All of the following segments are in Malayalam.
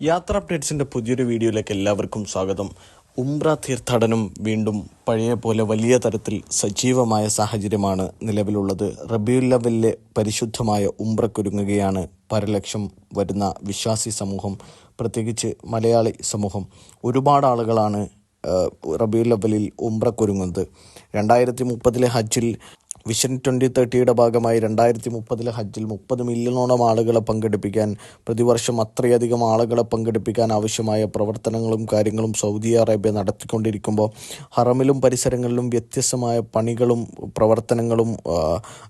യാത്ര അപ്ഡേറ്റ്സിന്റെ പുതിയൊരു വീഡിയോയിലേക്ക് എല്ലാവർക്കും സ്വാഗതം. ഉംറ തീർത്ഥാടനം വീണ്ടും പഴയ പോലെ വലിയ തരത്തിൽ സജീവമായ സാഹചര്യമാണ് നിലവിലുള്ളത്. റബിയുല്ലവലിലെ പരിശുദ്ധമായ ഉംറക്കൊരുങ്ങുകയാണ് പരലക്ഷം വരുന്ന വിശ്വാസി സമൂഹം പ്രത്യേകിച്ച് മലയാളി സമൂഹം. ഒരുപാട് ആളുകളാണ് റബിയുല്ലവലിൽ ഉംറക്കൊരുങ്ങുന്നത്. രണ്ടായിരത്തി മുപ്പതിലെ ഹജ്ജിൽ വിഷൻ ട്വന്റി തേർട്ടിയുടെ ഭാഗമായി രണ്ടായിരത്തി മുപ്പതിലെ ഹജ്ജിൽ മുപ്പത് മില്യണോളം ആളുകളെ പങ്കെടുപ്പിക്കാൻ പ്രതിവർഷം അത്രയധികം ആളുകളെ പങ്കെടുപ്പിക്കാൻ ആവശ്യമായ പ്രവർത്തനങ്ങളും കാര്യങ്ങളും സൗദി അറേബ്യ നടത്തിക്കൊണ്ടിരിക്കുമ്പോൾ ഹറമിലും പരിസരങ്ങളിലും വ്യത്യസ്തമായ പണികളും പ്രവർത്തനങ്ങളും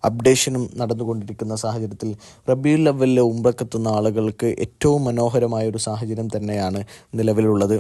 അപ്ഡേഷനും നടന്നുകൊണ്ടിരിക്കുന്ന സാഹചര്യത്തിൽ റബിയുൽ ലെവലിലെ ഉംറക്കെത്തുന്ന ആളുകൾക്ക് ഏറ്റവും മനോഹരമായ ഒരു സാഹചര്യം തന്നെയാണ് നിലവിലുള്ളത്.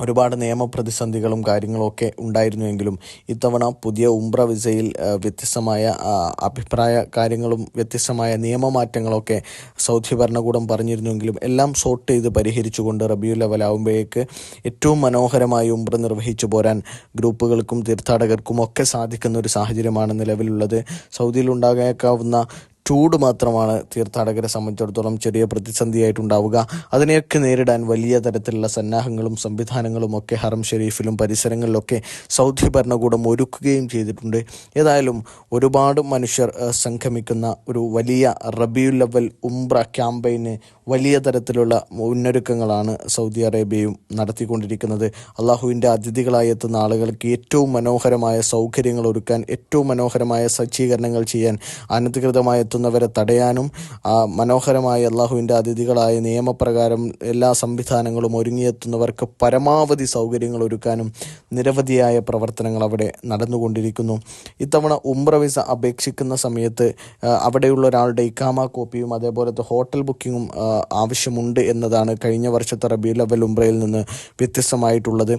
ഒരുപാട് നിയമപ്രതിസന്ധികളും കാര്യങ്ങളൊക്കെ ഉണ്ടായിരുന്നുവെങ്കിലും ഇത്തവണ പുതിയ ഉംറ വിസയിൽ വ്യത്യസ്തമായ അഭിപ്രായ കാര്യങ്ങളും വ്യത്യസ്തമായ നിയമമാറ്റങ്ങളൊക്കെ സൗദി ഭരണകൂടം പറഞ്ഞിരുന്നുവെങ്കിലും എല്ലാം സോർട്ട് ചെയ്ത് പരിഹരിച്ചുകൊണ്ട് റബിയു ലെവലാവുമ്പോഴേക്ക് ഏറ്റവും മനോഹരമായി ഉംറ നിർവഹിച്ചു പോരാൻ ഗ്രൂപ്പുകൾക്കും തീർത്ഥാടകർക്കും ഒക്കെ സാധിക്കുന്ന ഒരു സാഹചര്യമാണ് നിലവിലുള്ളത്. സൗദിയിൽ ഉണ്ടാകാവുന്ന ചൂട് മാത്രമാണ് തീർത്ഥാടകരെ സംബന്ധിച്ചിടത്തോളം ചെറിയ പ്രതിസന്ധിയായിട്ടുണ്ടാവുക. അതിനെയൊക്കെ നേരിടാൻ വലിയ തരത്തിലുള്ള സന്നാഹങ്ങളും സംവിധാനങ്ങളും ഒക്കെ ഹറം ഷെരീഫിലും പരിസരങ്ങളിലൊക്കെ സൗദി ഭരണകൂടം ഒരുക്കുകയും ചെയ്തിട്ടുണ്ട്. ഏതായാലും ഒരുപാട് മനുഷ്യർ സംഗമിക്കുന്ന ഒരു വലിയ റബിയുൽ ലെവൽ ഉംറ ക്യാമ്പയിന് വലിയ തരത്തിലുള്ള മുന്നൊരുക്കങ്ങളാണ് സൗദി അറേബ്യയും നടത്തിക്കൊണ്ടിരിക്കുന്നത്. അള്ളാഹുവിന്റെ അതിഥികളായി എത്തുന്ന ആളുകൾക്ക് ഏറ്റവും മനോഹരമായ സൗകര്യങ്ങൾ ഒരുക്കാൻ ഏറ്റവും മനോഹരമായ സജ്ജീകരണങ്ങൾ ചെയ്യാൻ അനധികൃതമായി എത്തുന്നവരെ തടയാനും ആ മനോഹരമായ അള്ളാഹുവിന്റെ അതിഥികളായ നിയമപ്രകാരം എല്ലാ സംവിധാനങ്ങളും ഒരുങ്ങിയെത്തുന്നവർക്ക് പരമാവധി സൗകര്യങ്ങൾ ഒരുക്കാനും നിരവധിയായ പ്രവർത്തനങ്ങൾ അവിടെ നടന്നുകൊണ്ടിരിക്കുന്നു. ഇത്തവണ ഉംറ വിസ അപേക്ഷിക്കുന്ന സമയത്ത് അവിടെയുള്ള ഒരാളുടെ ഇക്കാമ കോപ്പിയും അതേപോലത്തെ ഹോട്ടൽ ബുക്കിങ്ങും ആവശ്യമുണ്ട് എന്നതാണ് കഴിഞ്ഞ വർഷത്തെ റബി ലെവൽ ഉംറയിൽ നിന്ന് വ്യത്യസ്തമായിട്ടുള്ളത്.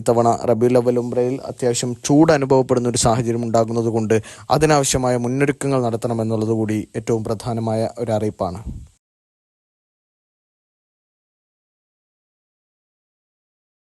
ഇത്തവണ റബി ലെവൽ ഉംറയിൽ അത്യാവശ്യം ചൂട് അനുഭവപ്പെടുന്ന ഒരു സാഹചര്യം ഉണ്ടാകുന്നത് കൊണ്ട് അതിനാവശ്യമായ മുന്നൊരുക്കങ്ങൾ നടത്തണമെന്നുള്ളത് കൂടി ഏറ്റവും പ്രധാനമായ ഒരു അറിയിപ്പാണ്.